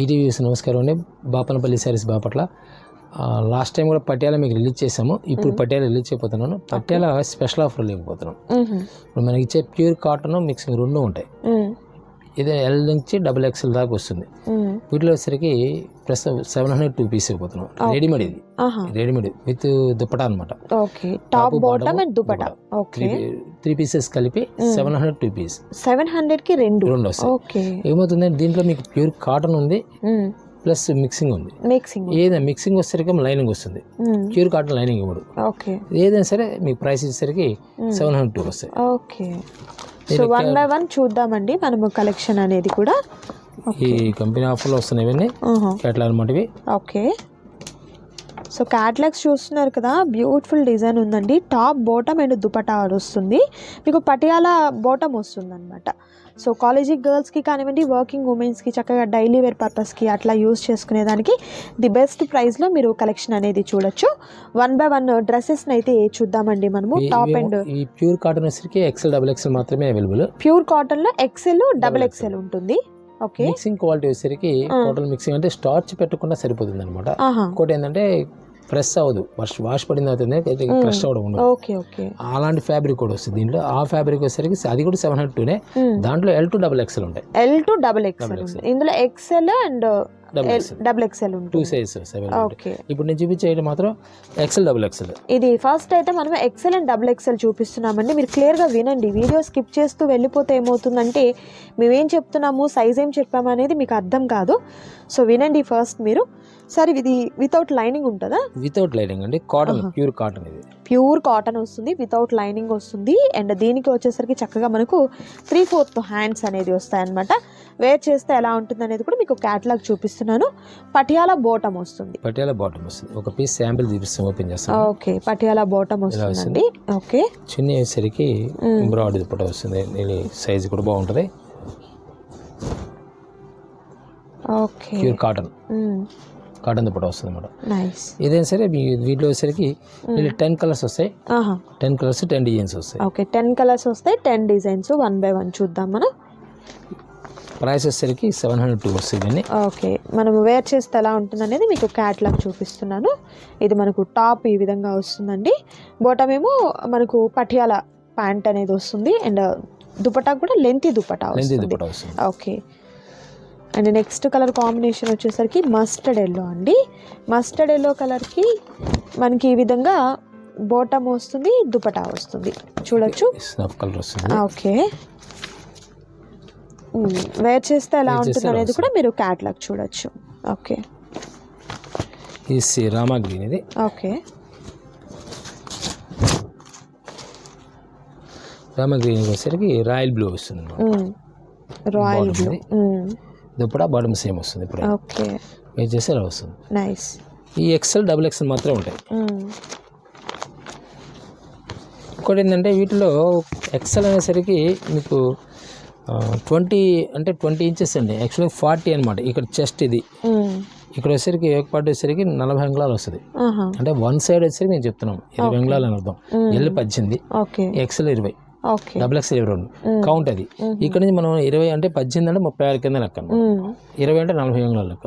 ETV నమస్కారం అండి. Bapanapalli saris Bapatla. Last time కూడా పటియాల మీకు రిలీజ్ చేసాము ఇప్పుడు పటియాల రిలీజ్ చేయబోతున్నాను. పటియాల స్పెషల్ ఆఫర్ లేకపోతున్నాం. ఇప్పుడు మనకి ఇచ్చే ప్యూర్ కాటన్ మిక్సింగ్ రెండు ఉంటాయి. ఇది ఎల్ నుంచి డబుల్ ఎక్స్ఎల్ దాకా వస్తుంది. వీటిలో వచ్చేసరికి ప్రస్తుతం సెవెన్ హండ్రెడ్ టూ పీస్ ఇవ్వబోతున్నాం రెడీమేడ్ ఇది. రెడీమేడ్ విత్ దుప్పటా అనమాట okay. Top bottom and dupatta three pieces కలిపి seven hundred two piece seven హండ్రెడ్కి రెండు. రెండు వస్తాయి. ఓకే. ఏమవుతుందంటే దీంట్లో మీకు ప్యూర్ కాటన్ ఉంది ప్లస్ మిక్సింగ్ ఉంది. మిక్సింగ్ ఏదైనా మిక్సింగ్ వచ్చేసరికి లైనింగ్ వస్తుంది. ప్యూర్ కాటన్ లైనింగ్ ఇవ్వడు. ఓకే. ఏదైనా సరే మీకు ప్రైస్ ఇచ్చేసరికి సెవెన్ హండ్రెడ్ టూ వస్తాయి. Okay. So one by one చూద్దామండి. మనము కలెక్షన్ అనేది కూడా. ఈ కంపెనీ ఆఫర్లో వస్తున్నాయి ఇవన్నీ. ఎట్లా అనమాట ఇవి ఓకే సో క్యాట్లాగ్స్ చూస్తున్నారు కదా. బ్యూటిఫుల్ డిజైన్ ఉందండి. టాప్ బాటమ్ అండ్ దుపటా వస్తుంది. మీకు పటియాలా బాటమ్ వస్తుంది అనమాట సో కాలేజీ గర్ల్స్కి కానివ్వండి వర్కింగ్ ఉమెన్స్కి చక్కగా డైలీ వేర్ పర్పస్కి అట్లా యూస్ చేసుకునేదానికి ది బెస్ట్ ప్రైస్లో మీరు కలెక్షన్ అనేది చూడొచ్చు. వన్ బై వన్ డ్రెస్సెస్ని అయితే చూద్దామండి మనము. టాప్ అండ్ ఈ ప్యూర్ కాటన్ వచ్చేసరికి ఎక్సెల్ డబుల్ ఎక్సెల్ మాత్రమే అవైలబుల్. ప్యూర్ కాటన్లో ఎక్సెల్ డబుల్ ఎక్సెల్ ఉంటుంది. ఓకే. మిక్సింగ్ క్వాలిటీ వచ్చేసరికి కాటన్ మిక్సింగ్ అంటే స్టార్చ్ పెట్టకుండా సరిపోతుంది అనమాట ఇంకోటి ఏంటంటే ప్రెస్ అవ్వదు. వాష్ వాష్ పడిన తర్వాత ప్రెస్ అవ్వడం ఉండదు. అలాంటి ఫ్యాబ్రిక్ కూడా వస్తుంది. దీంట్లో ఆ ఫ్యాబ్రిక్ వచ్చేసరికి అది కూడా సెవెన్ హండ్రెడ్ టూనే దాంట్లో ఎల్ టు డబుల్ ఎక్సెల్ ఉంటాయి. ఎల్ టు డబుల్ ఎక్సెల్ ఇందులో XL and double XL two sizes ఇప్పుడు నేను చూపించేది మాత్రం ఎక్సెల్ డబుల్ ఎక్సెల్ ఇది ఫస్ట్ అయితే మనం ఎక్సెల్ అండ్ డబుల్ ఎక్సెల్ చూపిస్తున్నామండి. మీరు క్లియర్గా వినండి. వీడియో స్కిప్ చేస్తూ వెళ్ళిపోతే ఏమవుతుందంటే మేమేం చెప్తున్నాము సైజ్ ఏం చెప్పాము అనేది మీకు అర్థం కాదు. సో వినండి ఫస్ట్ మీరు. సరే ఇది వితౌట్ లైనింగ్ ఉంటుందా? వితౌట్ లైనింగ్ అండి. కాటన్. ప్యూర్ కాటన్ ఇది. ప్యూర్ కాటన్ వస్తుంది వితౌట్ లైనింగ్ వస్తుంది. అండ్ దీనికి వచ్చేసరికి చక్కగా మనకు త్రీ ఫోర్త్ హ్యాండ్స్ అనేది వస్తాయన్నమాట. వేర్ చేస్తే ఎలా ఉంటుంది అనేది కూడా మీకు క్యాటలాగ్ చూపిస్తున్నాను పటియాలా బోటం వస్తుంది. పటియాల బాటమ్ వస్తుంది. ఒక పీస్ శాంపిల్ చూపిస్తాం ఓపెన్ చేస్తాం ఓకే పటియాలా బోటం వస్తుందండి. ఓకే. చిన్న వేసరికి. బ్రాడ్ దుప్పట వస్తుంది. దీని సైజ్ కూడా బాగుంటుంది. Okay. Pure cotton cotton dupatta వస్తుంది అనమాట నైస్ ఇదేం సరే మీ వీటిలో వచ్చేసరికి టెన్ కలర్స్ వస్తాయి. ఆహా. టెన్ కలర్స్ టెన్ డిజైన్స్ వస్తాయి. ఓకే టెన్ కలర్స్ వస్తాయి ten designs one by one చూద్దాం మనం. ప్రైస్ వచ్చేసరికి సెవెన్ హండ్రెడ్ టూ వస్తుంది ఇవన్నీ. ఓకే. మనం వేర్ చేస్తే ఎలా ఉంటుంది అనేది మీకు క్యాట్లాగ్ చూపిస్తున్నాను. ఇది మనకు టాప్ ఈ విధంగా వస్తుందండి. బోటం ఏమో మనకు పటియాల ప్యాంట్ అనేది వస్తుంది. అండ్ దుపటా కూడా లెంతీ దుపటా వస్తుంది. Okay. And next colour combination వచ్చేసరికి మస్టర్డ్ ఎల్లో అండి. మస్టర్డ్ ఎల్లో కలర్కి మనకి ఈ విధంగా బోటం వస్తుంది దుపటా వస్తుంది. చూడొచ్చు. ఓకే. వేర్ చేస్తే ఎలా ఉంటుంది అనేది కూడా మీరు క్యాట్లాగ్ చూడొచ్చు. ఓకే. ఈ సి- రామా గ్రీన్ ఇది ఓకే. రామా గ్రీన్ వచ్చేసరికి రాయల్ బ్లూ వస్తుంది. Royal blue. ఇది. దుప్పట బాటమ్ సేమ్ వస్తుంది ఇప్పుడు. ఓకే. మీరు చేస్తే ఇలా వస్తుంది? నైస్ ఈ ఎక్సెల్ డబుల్ ఎక్సెల్ మాత్రమే ఉంటాయి. ఇంకోటి ఏంటంటే వీటిలో ఎక్సెల్ అనేసరికి మీకు ట్వంటీ అంటే ట్వంటీ ఇంచెస్ అండి. యాక్చువల్గా ఫార్టీ అనమాట ఇక్కడ చెస్ట్ ఇది. ఇక్కడ వచ్చేసరికి ఒక పార్ట్ వచ్చేసరికి నలభై అంగుళాలు వస్తుంది. అంటే వన్ సైడ్ వచ్చేసరికి నేను చెప్తున్నాం. ఇరవై అంగుళాలు అని అర్థం. ఎల్ పద్దెనిమిది ఓకే. ఎక్సెల్ ఇరవై. డబుల్ ఎక్సెల్ ఇరవై రెండు. కౌంట్ అది. ఇక్కడ నుంచి మనం ఇరవై అంటే పద్దెనిమిది అంటే ముప్పై ఆరు కింద లెక్క. ఇరవై అంటే నలభై అంగుళాలు లెక్క.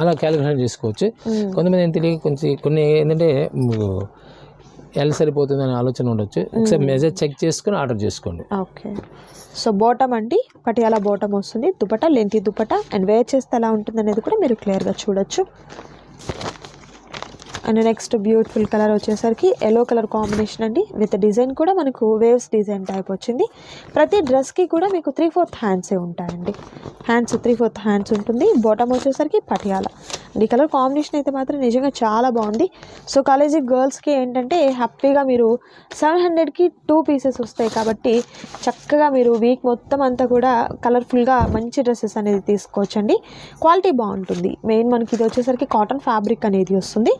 అలా క్యాలిక్యులేషన్ చేసుకోవచ్చు. కొంతమంది ఏం తెలియక కొంచెం కొన్ని ఏంటంటే ఎల్ సరిపోతుంది అనే ఆలోచన ఉండొచ్చు. ఒకసారి మెజర్ చెక్ చేసుకుని ఆర్డర్ చేసుకోండి. ఓకే సో బోటం అండి పటియాలా బోటం వస్తుంది. Dupatta lengthy dupatta and wear చేస్తే ఎలా ఉంటుంది అనేది కూడా మీరు క్లియర్గా చూడొచ్చు. అండ్ నెక్స్ట్ బ్యూటిఫుల్ కలర్ వచ్చేసరికి ఎల్లో కలర్ కాంబినేషన్ అండి. విత్ డిజైన్ కూడా మనకు వేవ్స్ డిజైన్ టైప్ వచ్చింది. ప్రతి డ్రెస్కి కూడా మీకు త్రీ ఫోర్త్ హ్యాండ్సే ఉంటాయండి. హ్యాండ్స్ త్రీ ఫోర్త్ హ్యాండ్స్ ఉంటుంది. బాటమ్ వచ్చేసరికి పటియాలా. ఈ కలర్ కాంబినేషన్ అయితే మాత్రం నిజంగా చాలా బాగుంది. సో కాలేజీ గర్ల్స్కి ఏంటంటే హ్యాపీగా మీరు సెవెన్ హండ్రెడ్కి టూ పీసెస్ వస్తాయి కాబట్టి చక్కగా మీరు వీక్ మొత్తం అంతా కూడా కలర్ఫుల్గా మంచి డ్రెస్సెస్ అనేది తీసుకోవచ్చండి. క్వాలిటీ బాగుంటుంది. మెయిన్ మనకి ఇది వచ్చేసరికి కాటన్ ఫ్యాబ్రిక్ అనేది వస్తుంది.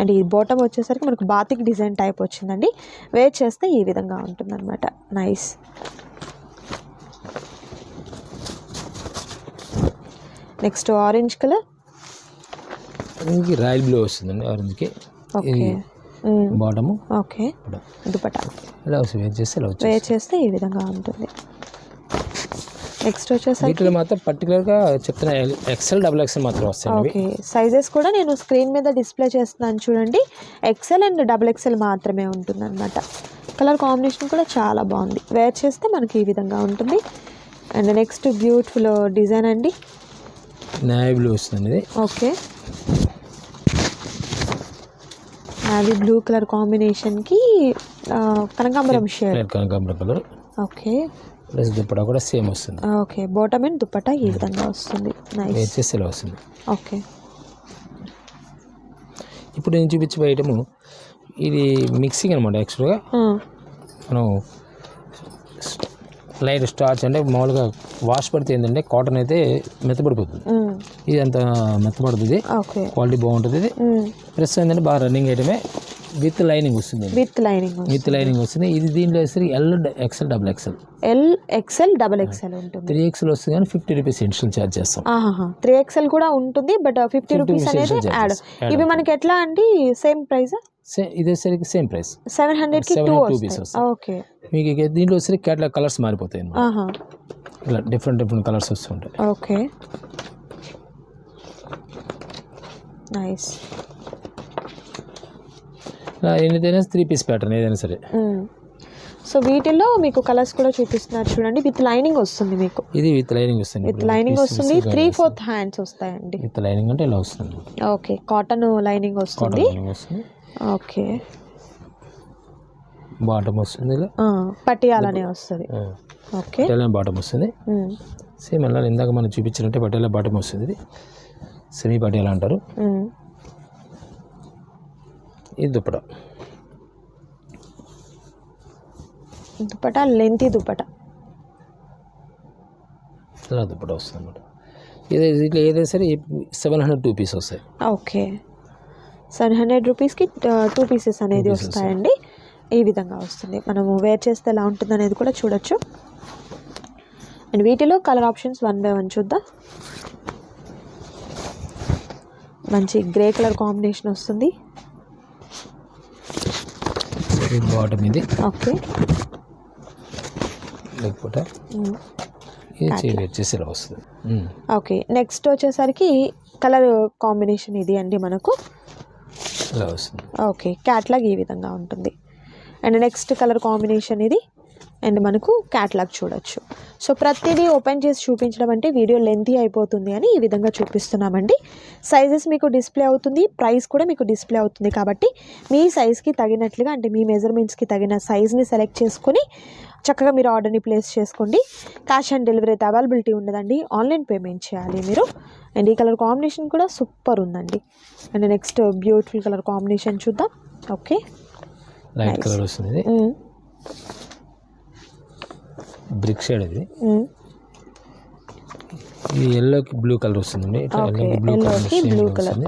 అండ్ ఈ బాటమ్ వచ్చేసరికి మనకు బాతిక్ డిజైన్ టైప్ వచ్చిందండి. వేర్ చేస్తే ఈ విధంగా ఉంటుందన్నమాట. నైస్. Next orange colour. దీనికి రాయల్ బ్లూ వస్తుందండి ఆరెంజ్కి ఇది బాటము. ఓకే. దుపట్టా. ఇలా వేర్ చేస్తే ఇలా వేర్ చేస్తే ఈ విధంగా ఉంటుంది. నెక్స్ట్ వచ్చేసరికి వీటిలో మాత్రం పర్టికులర్గా చెప్తున్న ఎక్సెల్ డబుల్ ఎక్సెల్ మాత్రం వస్తాయి ఓకే. సైజెస్ కూడా నేను స్క్రీన్ మీద డిస్ప్లే చేస్తున్నాను చూడండి. ఎక్సెల్ అండ్ డబుల్ ఎక్సెల్ మాత్రమే ఉంటుందన్నమాట. కలర్ కాంబినేషన్ కూడా చాలా బాగుంది. వేర్ చేస్తే మనకి ఈ విధంగా ఉంటుంది. అండ్ నెక్స్ట్ బ్యూటిఫుల్ డిజైన్ అండి. నావీ బ్లూ వస్తుంది ఓకే. అది బ్లూ కలర్ కాంబినేషన్కి కనకాంబరం షేడ్ రెడ్ కనకాంబరం కలర్ ఓకే ప్లస్ దుప్పటా కూడా సేమ్ వస్తుంది. ఓకే బోటమ్ అండ్ దుప్పటా ఈ విధంగా వస్తుంది. నైస్ ఇలా వస్తుంది. ఓకే ఇప్పుడు నేను చూపించే ఐటము ఇది మిక్సింగ్ అనమాట యాక్చువల్గా మనం లైట్ స్టార్చ్ అంటే మామూలుగా వాష్ పడితే ఏంటంటే కాటన్ అయితే మెత్తపడిపోతుంది ఇది అంత మెత్తపడుతుంది ఓకే. క్వాలిటీ బాగుంటుంది ఇది. ప్లస్ ఏంటంటే బాగా రన్నింగ్ ఐటమే విత్ లైనింగ్ వస్తుంది విత్ లైనింగ్ విత్ లైనింగ్ వస్తుంది. ఇది దీంట్లో వేసరికి L XL double XL L XL double XL ఉంటుంది. త్రీ ఎక్సెల్ వస్తుంది కానీ ఫిఫ్టీ రూపీస్ ఇన్స్టల్ ఛార్జ్ చేస్తాం. త్రీ ఎక్సెల్ కూడా ఉంటుంది బట్ ఫిఫ్టీ రూపీస్ అనేది యాడ్ ఇవి మనకి ఎట్లా అండి? సేమ్ ప్రైస్ సే ఇది వచ్చేసరికి same price seven hundred two వస్తాయి. ఓకే మీకు దీంట్లో వచ్చేసరికి కేటలాగ్ కలర్స్ మారిపోతాయి ఇలా డిఫరెంట్ డిఫరెంట్ కలర్స్ వస్తుంటాయి. ఓకే నైస్ ఇలా ఎనిదైనా త్రీ పీస్ ప్యాటర్న్ ఏదైనా సరే. సో వీటిల్లో మీకు కలర్స్ కూడా చూపిస్తున్నారు చూడండి. విత్ లైనింగ్ వస్తుంది మీకు. ఇది విత్ లైనింగ్ వస్తుంది. విత్ లైనింగ్ వస్తుంది. త్రీ ఫోర్త్ హ్యాండ్స్ వస్తాయండి. విత్ లైనింగ్ అంటే ఇలా వస్తుంది. ఓకే కాటన్ లైనింగ్ వస్తుంది. ఓకే బాటమ్ వస్తుంది. పటియాలనే వస్తుంది. ఓకే పటేలా బాటమ్ వస్తుంది. సేమ్ ఎలా ఇందాక మనం చూపించినట్టే పటేలా బాటమ్ వస్తుంది ఇది. సెమీ పటేలా అంటారు. ఇది దుప్పట. దుపట్టా లెంతీ దుపట్టా ఇలా దుప్పట వస్తుంది అనమాట ఇది ఇట్లా ఏదైనా సరే సెవెన్ హండ్రెడ్ టూ పీస్ వస్తాయి. ఓకే. సెవెన్ హండ్రెడ్ రూపీస్కి టూ పీసెస్ అనేది వస్తాయండి. ఈ విధంగా వస్తుంది. మనము వేర్ చేస్తే ఎలా ఉంటుంది అనేది కూడా చూడొచ్చు. అండ్ వీటిలో colour options one by one చూద్దాం. మంచి గ్రే కలర్ కాంబినేషన్ వస్తుంది. బాటమ్ ఇది. ఓకే. లేకపోతే వస్తుంది. ఓకే నెక్స్ట్ వచ్చేసరికి కలర్ కాంబినేషన్ ఇది అండి మనకు. ఓకే క్యాట్లాగ్ ఈ విధంగా ఉంటుంది. అండ్ నెక్స్ట్ కలర్ కాంబినేషన్ ఇది. అండ్ మనకు క్యాట్లాగ్ చూడొచ్చు. సో ప్రతిదీ ఓపెన్ చేసి చూపించడం అంటే వీడియో లెంతీ అయిపోతుంది అని ఈ విధంగా చూపిస్తున్నామండి. సైజెస్ మీకు డిస్ప్లే అవుతుంది ప్రైస్ కూడా మీకు డిస్ప్లే అవుతుంది కాబట్టి మీ సైజ్కి తగినట్లుగా అంటే మీ మెజర్మెంట్స్కి తగిన సైజ్ని సెలెక్ట్ చేసుకొని చక్కగా మీరు ఆర్డర్ని ప్లేస్ చేసుకోండి. క్యాష్ ఆన్ డెలివరీ అయితే అవైలబిలిటీ ఉండదండి ఆన్లైన్ పేమెంట్ చేయాలి మీరు. అండ్ ఈ కలర్ కాంబినేషన్ కూడా సూపర్ ఉందండి. And next beautiful colour combination చూద్దాం. ఓకే లైట్ కలర్ వస్తుంది. ఇది మ్మ్. బ్రిక్ షేడ్ ఇది. ఇది ఎల్లోకి బ్లూ కలర్ వస్తుందండి. ఎల్లోకి బ్లూ కలర్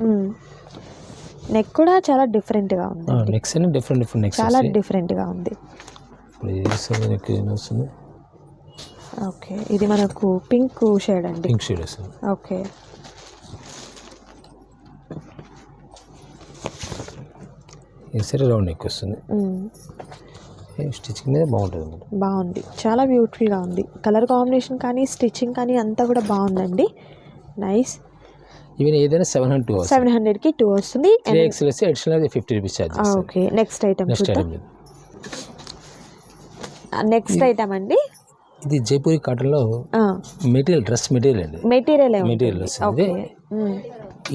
నెక్ కూడా చాలా డిఫరెంట్గా ఉంది. నెక్స్ట్ అని డిఫరెంట్ డిఫరెంట్ నెక్స్ట్ చాలా డిఫరెంట్గా ఉంది. ఇప్పుడు ఇది వస్తుంది? నెక్ ఓకే ఇది మనకు పింక్ షేడ్ అండి. పింక్ షేడ్ వస్తుంది. ఓకే. ఇది సరే రౌండ్ నెక్ వస్తుంది. స్టిచ్చింగ్ మీద బాగుంటుంది బాగుంది. చాలా బ్యూటిఫుల్గా ఉంది. కలర్ కాంబినేషన్ కానీ స్టిచ్చింగ్ కానీ అంతా కూడా బాగుందండి. నైస్ ఈవెన్ ఏదైనా సెవెన్ హండ్రెడ్ టూ సెవెన్ హండ్రెడ్కి టూ వస్తుంది. Three XL additional fifty rupees charge okay next item next item next item అండి. ఇది జైపూరి కాటన్లో మెటీరియల్ డ్రెస్ మెటీరియల్ అండి. మెటీరియల్ మెటీరియల్ వస్తుంది.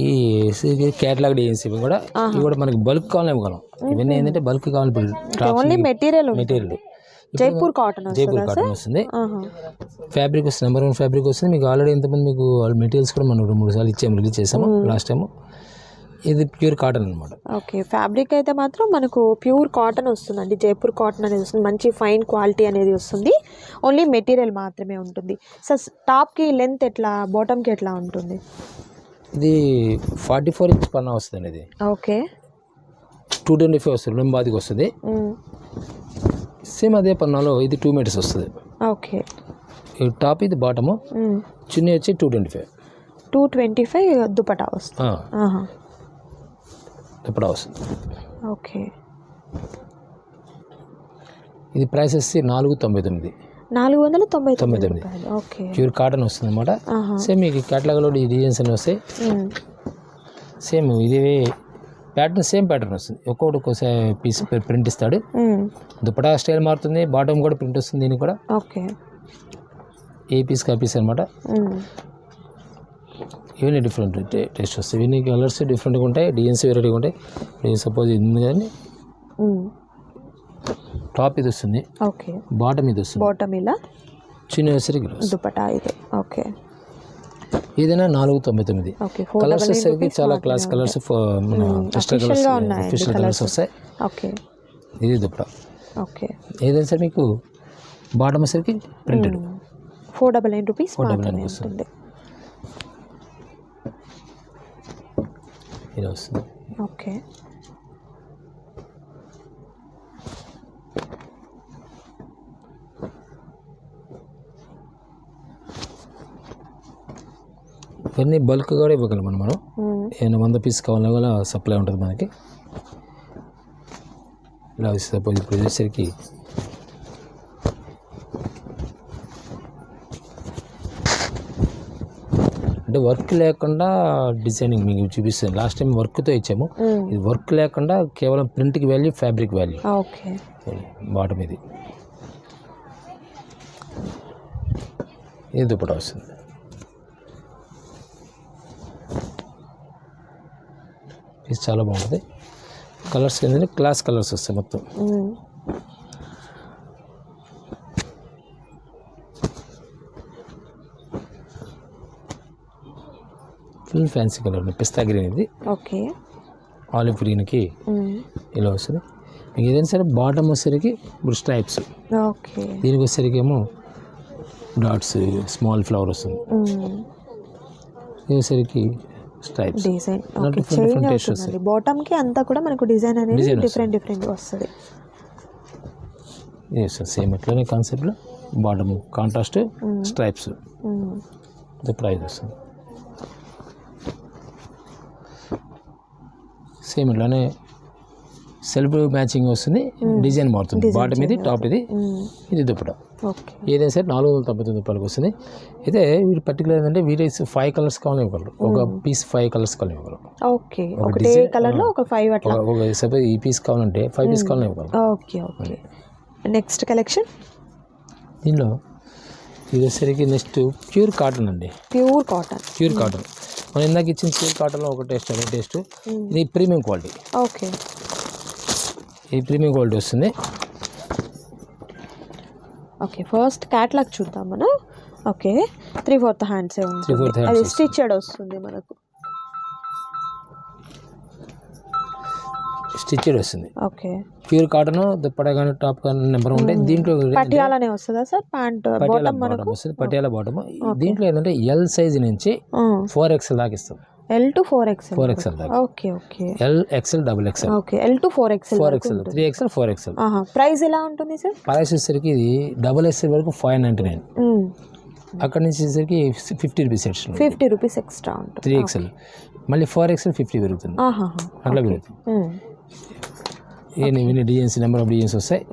ఈ కేటలాగ్ డిఎన్సీ కూడా ఇవి కూడా మనకి బల్క్ కావాలని ఇవ్వగలం. ఇవన్నీ ఏంటంటే బల్క్ కావాలి material material. Jaipur cotton Jaipur cotton వస్తుంది. ఫ్యాబ్రిక్ వస్తుంది నెంబర్ వన్ ఫ్యాబ్రిక్ వస్తుంది. మీకు ఆల్రెడీ ఇంతమంది మీకు మెటీరియల్స్ కూడా మనం రెండు మూడు సార్లు ఇచ్చాము రిలీజ్ చేసాము లాస్ట్ టైము. ఇది ప్యూర్ కాటన్ అనమాట ఓకే ఫ్యాబ్రిక్ అయితే మాత్రం మనకు ప్యూర్ కాటన్ వస్తుందండి. జైపూర్ కాటన్ అనేది వస్తుంది. మంచి ఫైన్ క్వాలిటీ అనేది వస్తుంది. ఓన్లీ మెటీరియల్ మాత్రమే ఉంటుంది. సో టాప్కి లెంత్ ఎట్లా బాటమ్కి ఎట్లా ఉంటుంది? ఇది ఫార్టీ ఫోర్ ఇంచ్ పన్నా వస్తుంది ఇది. ఓకే. టూ ట్వంటీ ఫైవ్ వస్తుంది. రెంబాదికి వస్తుంది. సేమ్ అదే పన్నాలో ఇది టూ మీటర్స్ వస్తుంది. ఓకే. టాప్ ఇది బాటము. చున్నీ వచ్చి two twenty five. Two twenty five dupatta వస్తుంది. ఇప్పుడు వస్తుంది ఓకే. ఇది ప్రైస్ వచ్చి నాలుగు తొంభై తొమ్మిది. నాలుగు వందల తొంభై తొమ్మిది తొమ్మిది. ఓకే. ప్యూర్ కాటన్ వస్తుంది అనమాట సేమ్ మీకు కేటలాగ్లో ఈ డిజైన్స్ అన్ని వస్తాయి. సేమ్ ఇది ప్యాటర్న్ సేమ్ ప్యాటర్న్ వస్తుంది. ఒక్కొక్కటి ఒక్కోసారి పీస్ ప్రింట్ ఇస్తాడు. దుపటా స్టైల్ మారుతుంది. బాటమ్ కూడా ప్రింట్ వస్తుంది దీనికి కూడా. ఓకే. ఏ పీస్ కా పీస్ అనమాట. ఇవన్నీ డిఫరెంట్ టేస్ట్ వస్తాయి. ఇవన్నీ కలర్స్ డిఫరెంట్గా ఉంటాయి. డిజైన్స్ వెరైటీగా ఉంటాయి. ఇప్పుడు సపోజ్ ఇది ఉంది కానీ. టాప్ ఇది వస్తుంది. ఓకే. బాటమ్ ఇది వస్తుంది. బాటమ్ ఇలా? చిన్న వస్తుంది. దుపటా ఇది. ఓకే. ఏదైనా నాలుగు తొంభై తొమ్మిది. ఓకే ఫోర్ కలర్స్ వచ్చేసరికి చాలా క్లాస్ కలర్స్ మన పిస్టల్ కలర్స్ ఫిషల్ కలర్స్ వస్తాయి. ఓకే. ఇది దుప్పట ఓకే. ఏదైనా సరే మీకు బాటమ్ వచ్చేసరికి printed four double nine rupees double మాత్రమే nine వస్తుంది. ఇది వస్తుంది ఓకే. ఇవన్నీ బల్క్ కూడా ఇవ్వగలం మనం. ఏమైనా వంద పీస్ కావాలన్నా కూడా సప్లై ఉంటుంది మనకి. ఇలా సపోజ్ ఇప్పుడు వచ్చేసరికి అంటే వర్క్ లేకుండా డిజైనింగ్ మీకు చూపిస్తాను. లాస్ట్ టైం వర్క్తో ఇచ్చాము. ఇది వర్క్ లేకుండా కేవలం ప్రింట్కి value fabric value. Okay. Bottom ఇది. ఇది దుప్పట వస్తుంది. ఇది చాలా బాగుంటుంది. కలర్స్ ఏంటంటే క్లాస్ కలర్స్ వస్తాయి మొత్తం. Full fancy colour pista green ఇది. ఓకే. ఆలివ్ గ్రీన్కి. ఇలా వస్తుంది. మీకు ఏదైనా సరే బాటమ్ వచ్చేసరికి ఇప్పుడు స్ట్రైప్స్ ఓకే. దీనికి వచ్చేసరికి ఏమో డాట్స్ స్మాల్ ఫ్లవర్ వస్తుంది. వచ్చేసరికి స్ట్రైప్స్. డిజైన్. అవుతుందండి బాటమ్కి అంతా కూడా మనకు డిజైన్ అనేది డిఫరెంట్ డిఫరెంట్ వస్తుంది. సేమ్ ఎట్లనే కాన్సెప్ట్లో బాటమ్ కాంట్రాస్ట్ స్ట్రైప్స్. ఇది ప్రైస్ వస్తుంది. సేమ్ ఇట్లానే సెల్ఫ్ మ్యాచింగ్ వస్తుంది. డిజైన్ మారుతుంది. బాటమ్ ఇది టాప్ ఇది ఉమ్. ఇది దుప్పట. ఓకే ఏదైనా సరే నాలుగు వందల తొంభై తొమ్మిది రూపాయలకి వస్తుంది. అయితే వీటి పర్టికులర్ ఏంటంటే వీటి ఫైవ్ కలర్స్ కావాలని ఇవ్వగలరు. ఒక పీస్ ఫైవ్ కలర్స్ కావాలని ఇవ్వగలరు. ఓకే ఒకటే కలర్లో ఒక ఫైవ్ అట్లా. ఒక- ఒక సపోజ్ ఈ పీస్ కావాలంటే ఫైవ్ పీస్ కావాలని ఇవ్వగలరు. ఓకే ఓకే నెక్స్ట్ కలెక్షన్ దీనిలో ఇది వచ్చేసరికి నెక్స్ట్ ప్యూర్ కాటన్ అండి ప్యూర్ కాటన్ ప్యూర్ కాటన్ మనం ఇందాక ఇచ్చిన ప్యూర్ కాటన్లో ఒక టేస్ట్ అదే టేస్ట్. ఇది ప్రీమియం క్వాలిటీ. ఓకే. ఈ ప్రీమియం క్వాలిటీ వస్తుంది. ఓకే ఫస్ట్ క్యాట్లాగ్ చూద్దాం మనం. Okay three fourth hands hands అది. స్టిచ్డ్ వస్తుంది మనకు. స్టిచ్డ్ వస్తుంది ఓకే. ప్యూర్ కాటన్ దుప్పట కానీ టాప్ కానీ నెంబర్ ఉంటాయి దీంట్లో పటియాలనే వస్తుందా సార్? ప్యాంట్ పటియాలా బాటమ్ వస్తుంది పటియాలా బాటమ్ దీంట్లో ఏంటంటే ఎల్ సైజ్ నుంచి ఫోర్ ఎక్స్ఎల్ దాకా ఇస్తాం. L to four XL four XL దాకా. Okay okay. L XL double XL okay L to four XL four XL three XL four XL price ఎలా ఉంటుంది sir? Price వచ్చేసరికి ఇది డబుల్ ఎక్స్ఎల్ వరకు five ninety nine అక్కడ నుంచి వచ్చేసరికి fifty rupees extra fifty rupees extra ఉంటుంది. Three XL మళ్ళీ ఫోర్ ఎక్స్ఎల్ ఫిఫ్టీ పెరుగుతుంది. అట్లా పెరుగుతుంది. ఇవన్నీ ఇవన్నీ డిజైన్స్ నెంబర్ ఆఫ్ డిజైన్స్ వస్తాయి.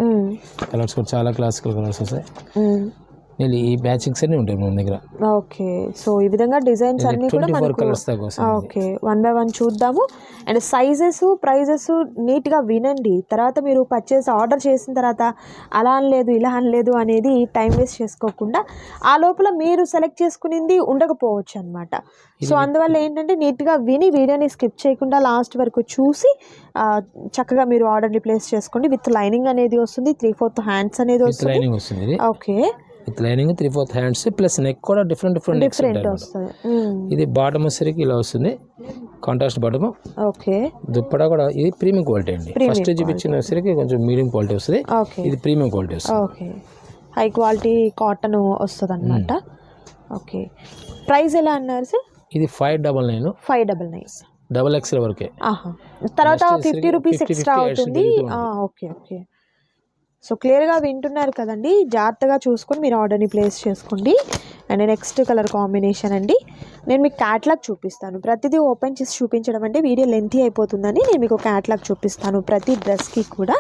కలర్స్ కూడా చాలా క్లాసికల్ కలర్స్ వస్తాయి. నేను ఈ అన్నీ ఉంటాయి మన దగ్గర. ఓకే. సో ఈ విధంగా డిజైన్స్ అన్ని కూడా మనకు ఓకే. వన్ బై వన్ చూద్దాము. అండ్ సైజెస్ ప్రైజెస్ నీట్గా వినండి. తర్వాత మీరు పర్చేస్ ఆర్డర్ చేసిన తర్వాత అలా అనలేదు ఇలా అనలేదు అనేది టైం వేస్ట్ చేసుకోకుండా ఆ లోపల మీరు సెలెక్ట్ చేసుకునింది ఉండకపోవచ్చు అనమాట సో అందువల్ల ఏంటంటే నీట్గా విని వీడియోని స్కిప్ చేయకుండా లాస్ట్ వరకు చూసి చక్కగా మీరు ఆర్డర్ని ప్లేస్ చేసుకోండి. విత్ లైనింగ్ అనేది వస్తుంది. త్రీ ఫోర్త్ హ్యాండ్స్ అనేది వస్తుంది. Okay. With lining three fourth hands plus neck కూడా డిఫరెంట్ డిఫరెంట్ నెక్స్ ఉంటాయి. ఇది బాటమ్ వచ్చేసరికి ఇలా వస్తుంది. కాంట్రాస్ట్ బాటమ్ ఓకే దుప్పడా కూడా ఇది ప్రీమియం క్వాలిటీ అండి. ఫస్ట్ చూపించిన వచ్చేసరికి కొంచెం మీడియం క్వాలిటీ వస్తుంది. ఇది ప్రీమియం క్వాలిటీ వస్తుంది. ఓకే హై క్వాలిటీ కాటన్ వస్తుంది అనమాట ఓకే ప్రైస్ ఎలా అన్నారు సార్ ఇది five double nine five double nine double XL వరకే. తర్వాత ఫిఫ్టీ రూపీస్ 50, ఎక్స్ట్రా 50 అవుతుంది. ఓకే ఓకే సో క్లియర్గా వింటున్నారు కదండి. జాగ్రత్తగా చూసుకొని మీరు ఆర్డర్ని ప్లేస్ చేసుకోండి. అండ్ నెక్స్ట్ కలర్ కాంబినేషన్ అండి. నేను మీకు క్యాట్లాగ్ చూపిస్తాను. ప్రతిదీ ఓపెన్ చేసి చూపించడం అంటే వీడియో లెంతీ అయిపోతుందని నేను మీకు క్యాట్లాగ్ చూపిస్తాను ప్రతి డ్రెస్కి కూడా.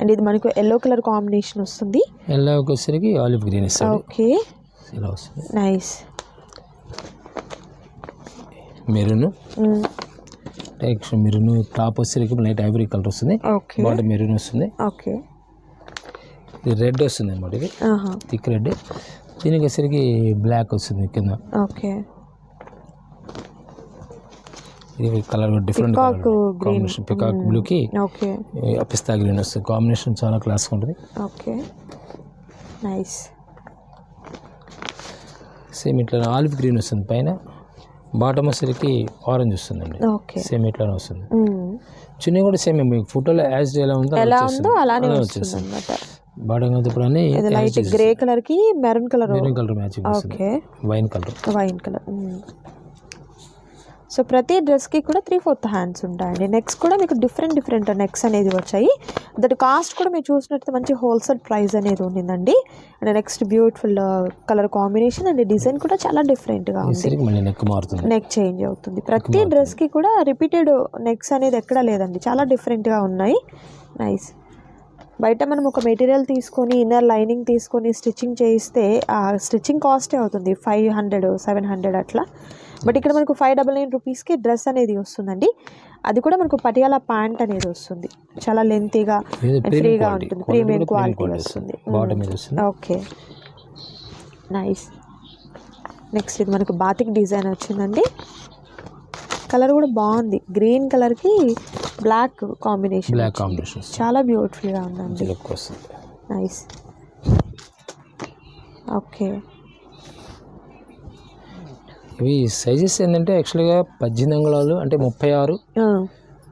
అండ్ ఇది మనకు ఎల్లో కలర్ కాంబినేషన్ వస్తుంది. ఎల్లో వచ్చేసరికి olive green okay. Nice. Maroon. Top వచ్చేసరికి లైట్ ఐవరీ కలర్ వస్తుంది. ఓకే. బాటమ్ మెరూన్ వస్తుంది. ఓకే. ఇది రెడ్ వస్తుంది అనమాట ఇది. Thick red. దీనికి వచ్చేసరికి బ్లాక్ వస్తుంది కింద. ఓకే. ఇది కలర్ డిఫరెంట్. కాంబినేషన్ పికాక్ బ్లూకి ఓకే. పిస్తా గ్రీన్ వస్తుంది. కాంబినేషన్ చాలా క్లాస్గా ఉంటుంది. ఓకే. నైస్ సేమ్ ఇట్లా ఆలివ్ గ్రీన్ వస్తుంది పైన. బాటమ్ వచ్చేసరికి ఆరెంజ్ వస్తుందండి. ఓకే. సేమ్ ఇట్లానే వస్తుంది. చున్నీ కూడా సేమ్ మీకు ఫోటోలో యాజ్ ఎలా ఉందో ఎలా. ఉందో అలానే అలా వస్తుంది వచ్చేస్తుంది. ఇప్పుడు అన్ని ఇది లైట్ గ్రే కలర్కి maroon colour. Maroon colour matching okay. Wine colour. Wine colour. So ప్రతి డ్రెస్కి కూడా త్రీ ఫోర్త్ హ్యాండ్స్ ఉంటాయండి. నెక్స్ కూడా మీకు డిఫరెంట్ డిఫరెంట్ నెక్స్ అనేది వచ్చాయి. దట్ కాస్ట్ కూడా మీరు చూసినట్టు మంచి హోల్సేల్ ప్రైస్ అనేది ఉండిందండి. And next beautiful colour combination and design కూడా చాలా డిఫరెంట్గా ఉంది. నెక్ మారుతుంది. నెక్ చేంజ్ అవుతుంది. ప్రతి డ్రెస్కి కూడా రిపీటెడ్ నెక్స్ అనేది ఎక్కడా లేదండి. చాలా డిఫరెంట్గా ఉన్నాయి. నైస్ బయట మనం ఒక మెటీరియల్ తీసుకొని ఇన్నర్ లైనింగ్ తీసుకొని స్టిచ్చింగ్ చేయిస్తే ఆ స్టిచ్చింగ్ కాస్టే అవుతుంది. ఫైవ్ హండ్రెడ్ సెవెన్ హండ్రెడ్ అట్లా. బట్ ఇక్కడ మనకు ఫైవ్ డబల్ నైన్ రూపీస్కి డ్రెస్ అనేది వస్తుందండి. అది కూడా మనకు పటియాల ప్యాంట్ అనేది వస్తుంది. చాలా లెంతీగా ఫ్రీగా. ఉంటుంది. ప్రీమియం క్వాలిటీ వస్తుంది. ఓకే. నైస్ నెక్స్ట్ ఇది మనకు బాతిక్ డిజైన్ వచ్చిందండి. కలర్ కూడా బాగుంది. గ్రీన్ కలర్కి బ్లాక్ కాంబినేషన్ బ్లాక్ కాంబినేషన్ చాలా బ్యూటిఫుల్గా ఉందండి. లుక్ వస్తుంది. నైస్ ఓకే ఇవి సైజెస్ ఏంటంటే యాక్చువల్గా పద్దెనిమిది అంగుళాలు అంటే ముప్పై ఆరు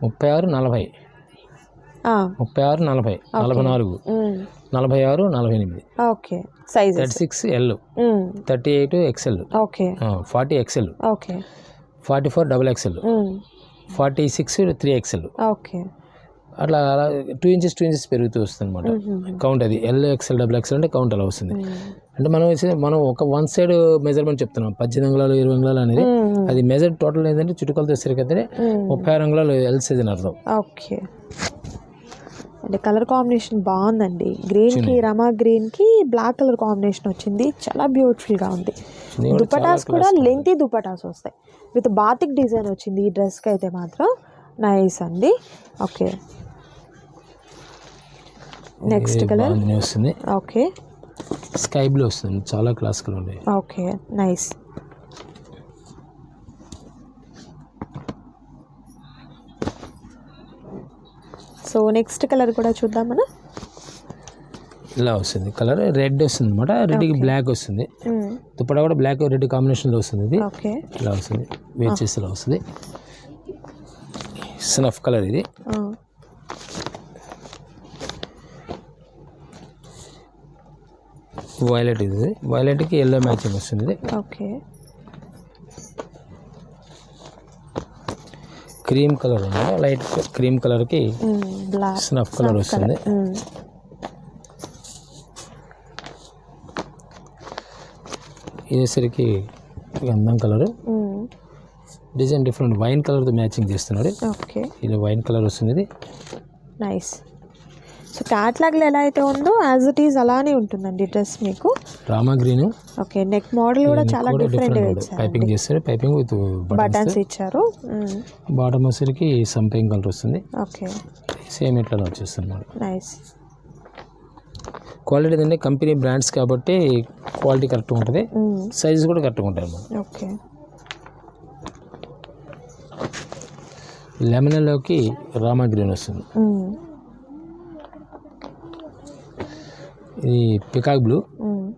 ముప్పై ఆరు నలభై. ముప్పై ఆరు నలభై. నలభై నాలుగు. నలభై ఆరు నలభై ఎనిమిది. Okay sizes thirty six L thirty eight XL okay forty XL okay forty four double XL. Forty six three XL. Okay. అట్లా అలా టూ ఇంచెస్ టూ ఇంచెస్ పెరుగుతూ వస్తుంది అనమాట కౌంట్ అది. ఎల్ ఎక్స్ఎల్ డబుల్ ఎక్స్ఎల్ అంటే కౌంట్ అలా వస్తుంది. అంటే మనం మనం ఒక వన్ సైడ్ మెజర్మెంట్ చెప్తున్నాం. పద్దెనిమిది అంగుళాలు ఇరవై అంగుళాలు అనేది అది మెజర్ టోటల్ ఏంటంటే చుట్టుకొలతో అయితే ముప్పై ఆరు అంగుళాలు ఎల్ సైజ్ అని అర్థం. ఓకే. అంటే కలర్ కాంబినేషన్ బాగుందండి. గ్రీన్కి రమా గ్రీన్కి బ్లాక్ కలర్ కాంబినేషన్ వచ్చింది. చాలా బ్యూటిఫుల్గా ఉంది. దుపటాస్ కూడా లెంతీ దుపటాస్ వస్తాయి. విత్ బాతిక్ డిజైన్ వచ్చింది ఈ డ్రెస్కి అయితే మాత్రం. నైస్ అండి. ఓకే నెక్స్ట్ కలర్ వస్తుంది. ఓకే స్కై బ్లూ వస్తుంది. చాలా క్లాసికల్ ఉన్నాయి. Okay nice so next colour కూడా చూద్దాం మనం ఇలా వస్తుంది. కలర్ రెడ్ వస్తుంది అనమాట రెడ్కి బ్లాక్ వస్తుంది. దుప్పటా కూడా బ్లాక్ రెడ్ కాంబినేషన్లో వస్తుంది ఇది. ఓకే. ఇలా వస్తుంది. వేట్ చేసి ఇలా వస్తుంది. స్నఫ్ కలర్ ఇది. వైలెట్ ఇది. వైలెట్కి ఎల్లో మ్యాచింగ్ వస్తుంది. ఇది ఓకే. క్రీమ్ కలర్ ఉంది. లైట్ క్రీమ్ కలర్కి బ్లాక్ స్నఫ్ కలర్ వస్తుంది. ఇదేసరికి గంధం కలర్. Design different. వైన్ కలర్తో మ్యాచింగ్ చేస్తున్నాడు ఓకే. ఇది వైన్ కలర్ వస్తుంది. ఇది నైస్. సో క్యాట్లాగ్లో ఎలా అయితే ఉందో యాజ్ ఇట్ ఈజ్ అలానే ఉంటుందండి డ్రెస్ మీకు. Rama green. Okay neck model కూడా చాలా డిఫరెంట్గా ఇచ్చారు పైపింగ్ చేస్తారు పైపింగ్ విత్ బటన్స్ ఇచ్చారు. బాటమ్ వచ్చేసరికి సంపింగ్ కలర్ వస్తుంది. ఓకే సేమ్ ఇట్లా వచ్చేస్తుంది నైస్ క్వాలిటీ ఏంటంటే కంపెనీ బ్రాండ్స్ కాబట్టి క్వాలిటీ కరెక్ట్గా ఉంటుంది. సైజెస్ కూడా కరెక్ట్గా ఉంటాయి అన్నమాట ఓకే లెమన్లోకి రామా గ్రీన్ వస్తుంది. ఇది పికాక్ బ్లూ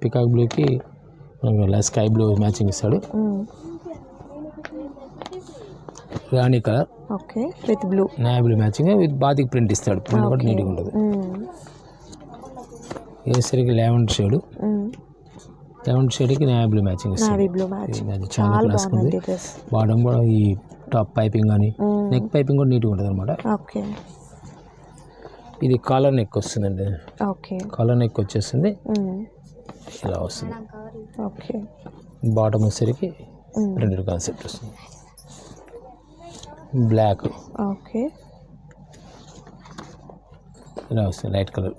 పికాక్ బ్లూకి స్కై బ్లూ మ్యాచింగ్ ఇస్తాడు. రాణి colour. Okay with blue. Navy blue matching with batik print ఇస్తాడు. ప్రింట్ కూడా నీట్గా ఉంటుంది. వేసరికి లెవెన్ షేడ్ లెవెన్ షేడ్కి నాయా బ్లూ మ్యాచింగ్ ఇస్తాడు. చాలా క్లాస్ ఉంది. బాటమ్ కూడా ఈ టాప్ పైపింగ్ కానీ నెక్ పైపింగ్ కూడా నీట్గా ఉంటుంది అనమాట ఓకే. ఇది కాలర్ నెక్ వస్తుందండి. ఓకే. కాలర్ నెక్ వచ్చేస్తుంది. ఇలా వస్తుంది. ఓకే. బాటమ్ వచ్చేసరికి రెండు కాన్సెప్ట్ వస్తుంది బ్లాక్. ఓకే. ఇలా వస్తుంది లైట్ కలర్.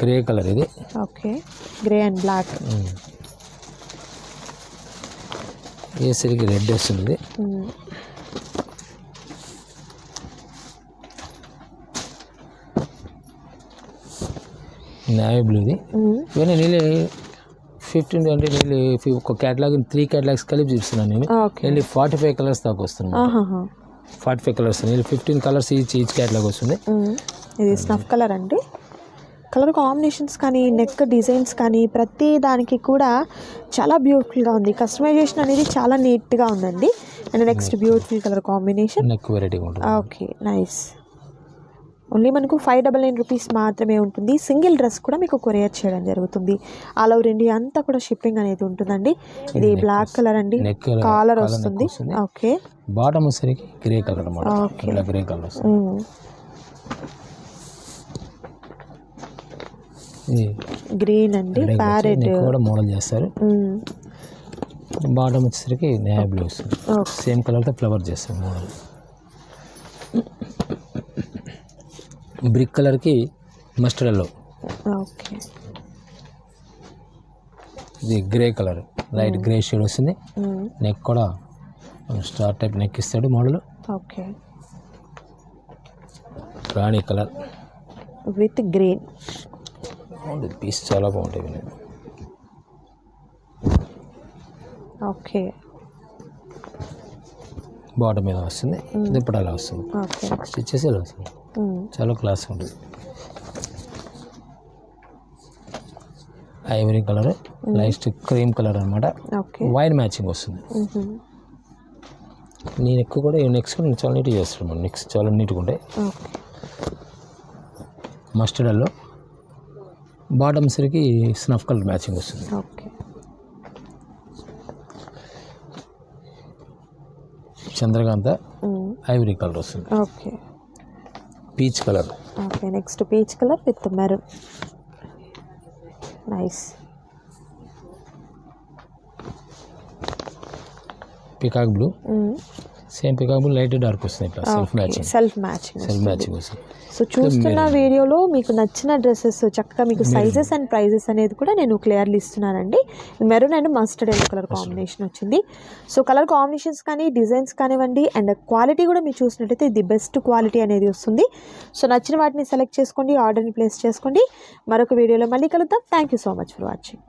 గ్రే కలర్ ఇది. Okay. Grey and black. వేసరికి red వస్తుంది. నావీ బ్లూది ఇవన్నీ నీళ్ళు ఫిఫ్టీన్ అంటే నీళ్ళు ఒక క్యాటలాగ్ త్రీ క్యాటలాగ్స్ కలిపి చూపిస్తున్నాను నేను. వెళ్ళి ఫార్టీ ఫైవ్ కలర్స్ దాకా వస్తుంది. ఫార్టీ ఫైవ్ కలర్స్ నీళ్ళు fifteen colours each each catalogue వస్తుంది. ఇది స్నఫ్ కలర్ అండి. కలర్ కాంబినేషన్స్ కానీ నెక్ డిజైన్స్ కానీ ప్రతి దానికి కూడా చాలా బ్యూటిఫుల్గా ఉంది. కస్టమైజేషన్ అనేది చాలా నీట్గా ఉందండి. And next beautiful colour combination neck ఉంటుంది. ఓకే నైస్ ఓన్లీ మనకు ఫైవ్ డబల్ నైన్ రూపీస్ మాత్రమే ఉంటుంది. సింగిల్ డ్రెస్ కూడా మీకు కొరియర్ చేయడం జరుగుతుంది. ఆల్ ఓవర్ ఇండియా అంతా కూడా షిప్పింగ్ అనేది ఉంటుందండి. ఇది బ్లాక్ కలర్ అండి. కాలర్ వస్తుంది. ఓకే. బాటమ్ వచ్చేసరికి గ్రే కలర్. ఇలా గ్రే కలర్ వస్తుంది. గ్రీన్ అండి. ప్యారెట్. కూడా మోడల్ చేస్తారు. బాటమ్ వచ్చేసరికి నేవీ బ్లూ వస్తుంది. సేమ్ కలర్తో ఫ్లవర్ చేస్తాం మోడల్. బ్రిక్ కలర్కి మస్టర్డ్ ఎల్లో ఓకే. ఇది grey colour. Light grey shade వస్తుంది. నెక్ కూడా స్టార్ టైప్ నెక్ ఇస్తాడు model. Okay. Rani colour. With green. Piece చాలా బాగుంటాయి. ఓకే. బాటమ్ మీద వస్తుంది. దుప్పటి అలా వస్తుంది. ఓకే. స్టిచ్ చేసి ఇలా వస్తుంది. చాలా క్లాస్ ఉంటుంది ivory colour light cream colour అనమాట ఓకే. వైన్ మ్యాచింగ్ వస్తుంది. మ్మ్. నీ నెక్ కూడా ఈ నెక్స్ కూడా చాలా నీట్గా చేస్తాడు మన నెక్స్ చాలా నీట్గా ఉంటాయి. ఓకే. మస్టర్డ్ అల్లో బాటమ్ సరికి స్నఫ్ కలర్ మ్యాచింగ్ వస్తుంది. ఓకే. చంద్రకాంత. ఐవరీ కలర్ వస్తుంది. Okay. Peach colour. Okay next peach colour with maroon. Nice. Peacock blue. Same peacock blue light dark వస్తుంది ఇట్లా self matching self matching self matching వస్తుంది. So చూస్తున్న వీడియోలో మీకు నచ్చిన డ్రెస్సెస్ చక్కగా మీకు సైజెస్ అండ్ ప్రైజెస్ అనేది కూడా నేను clearly ఇస్తున్నానండి. Maroon and mustard yellow colour combination వచ్చింది. సో కలర్ కాంబినేషన్స్ కానీ డిజైన్స్ కానివ్వండి అండ్ క్వాలిటీ కూడా మీరు చూసినట్టయితే ఇది బెస్ట్ క్వాలిటీ అనేది వస్తుంది. సో నచ్చిన వాటిని సెలెక్ట్ చేసుకోండి ఆర్డర్ని ప్లేస్ చేసుకోండి. మరొక వీడియోలో మళ్ళీ కలుద్దాం. Thank you so much for watching